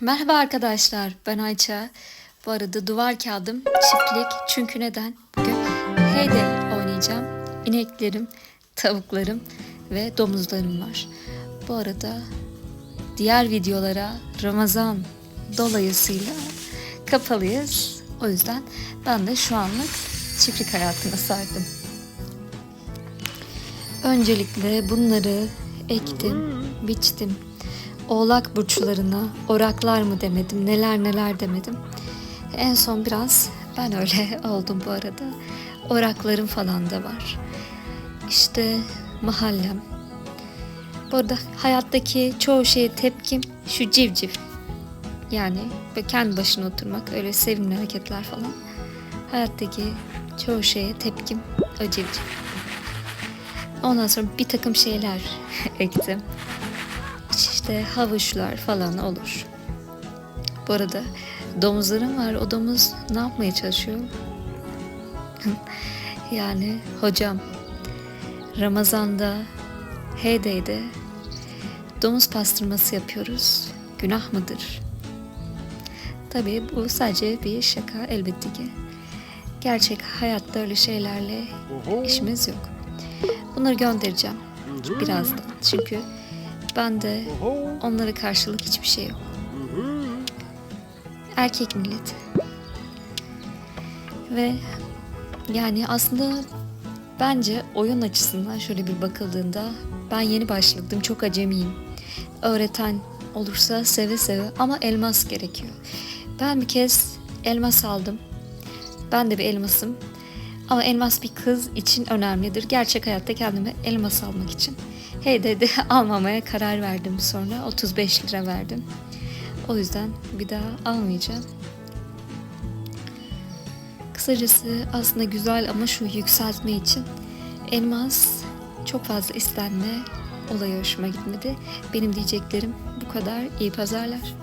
Merhaba arkadaşlar, ben Ayça. Bu arada duvar kağıdım çiftlik. Çünkü neden? Bugün Heyday oynayacağım. İneklerim, tavuklarım ve domuzlarım var. Bu arada diğer videolara Ramazan dolayısıyla kapalıyız. O yüzden ben de şu anlık çiftlik hayatına sardım. Öncelikle bunları ektim, biçtim. Oğlak burçlarına oraklar mı demedim, neler neler demedim. En son biraz ben öyle oldum bu arada. Oraklarım falan da var. İşte mahallem. Bu arada hayattaki çoğu şeye tepkim şu civciv. Yani kendi başına oturmak, öyle sevimli hareketler falan. Hayattaki çoğu şeye tepkim o civciv. Ondan sonra bir takım şeyler ektim. İşte havuçlar falan olur. Bu arada domuzlarım var. O domuz ne yapmaya çalışıyor? yani hocam Ramazan'da Heyday'de domuz pastırması yapıyoruz. Günah mıdır? Tabii bu sadece bir şaka elbette ki. Gerçek hayatta öyle şeylerle işimiz yok. Bunları göndereceğim birazdan. Çünkü ben de onlara karşılık hiçbir şey yok. Erkek millet. Ve yani aslında bence oyun açısından şöyle bir bakıldığında ben yeni başladım. Çok acemiyim. Öğreten olursa seve seve ama elmas gerekiyor. Ben bir kez elmas aldım. Ben de bir elmasım. Ama elmas bir kız için önemlidir. Gerçek hayatta kendime elmas almak için. Hey dedi almamaya karar verdim sonra. 35 lira verdim. O yüzden bir daha almayacağım. Kısacası aslında güzel ama şu yükseltme için elmas çok fazla istenme olayı hoşuma gitmedi. Benim diyeceklerim bu kadar. İyi pazarlar.